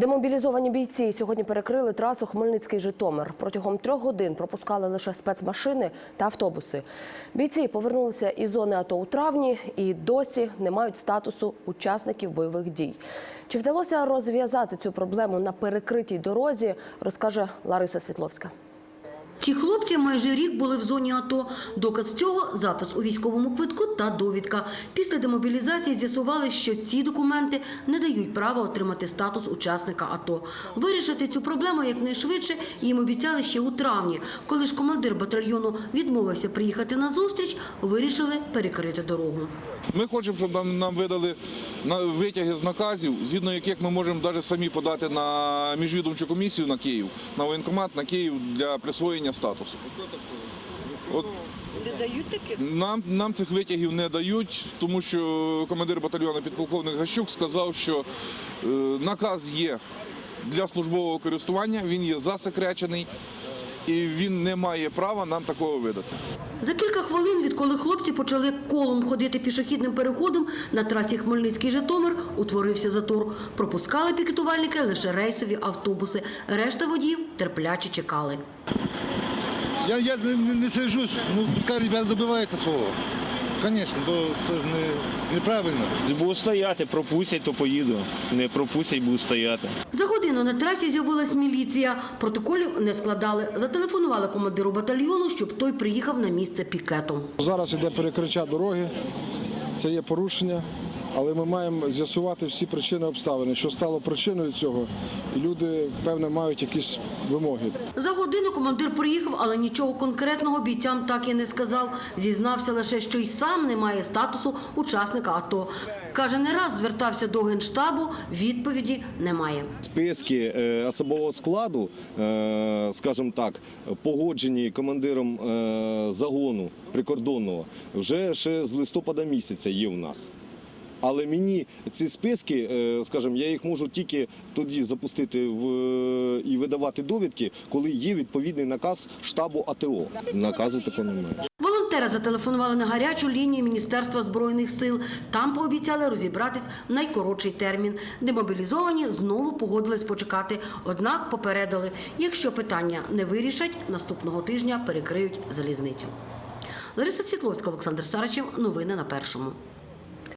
Демобілізовані бійці сьогодні перекрили трасу Хмельницький-Житомир. Протягом трьох годин пропускали лише спецмашини та автобуси. Бійці повернулися із зони АТО у травні і досі не мають статусу учасників бойових дій. Чи вдалося розв'язати цю проблему на перекритій дорозі, розкаже Лариса Світловська. Ті хлопці майже рік були в зоні АТО. Доказ цього – запис у військовому квитку та довідка. Після демобілізації з'ясували, що ці документи не дають права отримати статус учасника АТО. Вирішити цю проблему якнайшвидше їм обіцяли ще у травні. Коли ж командир батальйону відмовився приїхати на зустріч, вирішили перекрити дорогу. Ми хочемо, щоб нам, нам видали витяги з наказів, згідно яких ми можемо самі подати на міжвідомчу комісію на Київ, на воєнкомат на Київ для присвоєння статусу. От Не дають таких? нам, нам цих витягів не дають, тому що командир батальйону підполковник Гащук сказав, що е, наказ є для службового користування, він є засекречений і він не має права нам такого видати. За кілька хвилин, відколи хлопці почали колом ходити пішохідним переходом, на трасі Хмельницький-Житомир утворився затор. Пропускали пікетувальники лише рейсові автобуси. Решта водіїв терпляче чекали. Я, я не, не, не сижусь, ну пускай ребята добиваються свого. Звісно, бо це ж не, неправильно. Буду стояти, пропустять, то поїду. Не пропустять, буду стояти. За годину на трасі з'явилась міліція. Протоколів не складали. Зателефонували командиру батальйону, щоб той приїхав на місце пікету. Зараз іде перекриття дороги, це є порушення, але ми маємо з'ясувати всі причини обставини, що стало причиною цього, і люди, певне, мають якісь вимоги. За годину командир приїхав, але нічого конкретного бійцям так і не сказав. Зізнався лише, що й сам не має статусу учасника АТО. Каже, не раз звертався до генштабу, відповіді немає. Списки е, особового складу, е, скажімо так, погоджені командиром е, загону прикордонного, вже ще з листопада місяця є у нас. Але мені ці списки, е, скажімо, я їх можу тільки тоді запустити в, і видавати довідки, коли є відповідний наказ штабу АТО. Наказу такого немає. Волонтери зателефонували на гарячу лінію Міністерства збройних сил. Там пообіцяли розібратись в найкоротший термін. Демобілізовані знову погодились почекати. Однак попередили, якщо питання не вирішать, наступного тижня перекриють залізницю. Лариса Світловська, Олександр Сарачев. Новини на першому.